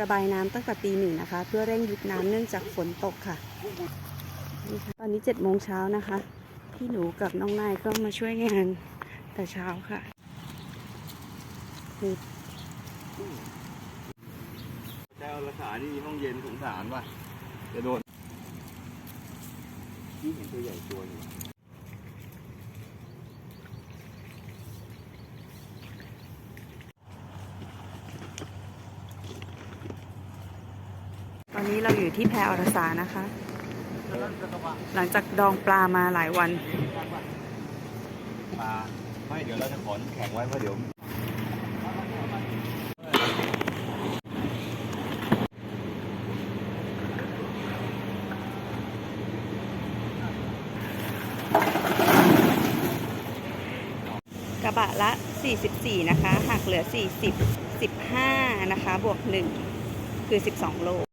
ระบายน้ำตั้งแต่ตีหนึ่งนะคะ เพื่อเร่งหยุดน้ำเนื่องจากฝนตกค่ะ ตอนนี้เจ็ดโมงเช้านะคะ พี่หนูกับน้องนายก็มาช่วยงานแต่เช้าค่ะนี่เจ้ารักษานี่ห้องเย็นสงสารว่ะจะโดน ที่เห็นตัวใหญ่ตัวหนึงตอน นี้เราอยู่ที่แพอรสานะคะ หลังจากดองปลามาหลายวันปลาไม่เดี๋ยวเราจะขอน้ำแข็งไว้เพราะเดี๋ยวกระบะละ 44 นะคะ หักเหลือ 40 15 นะคะ บวก 1 คือ 12 โล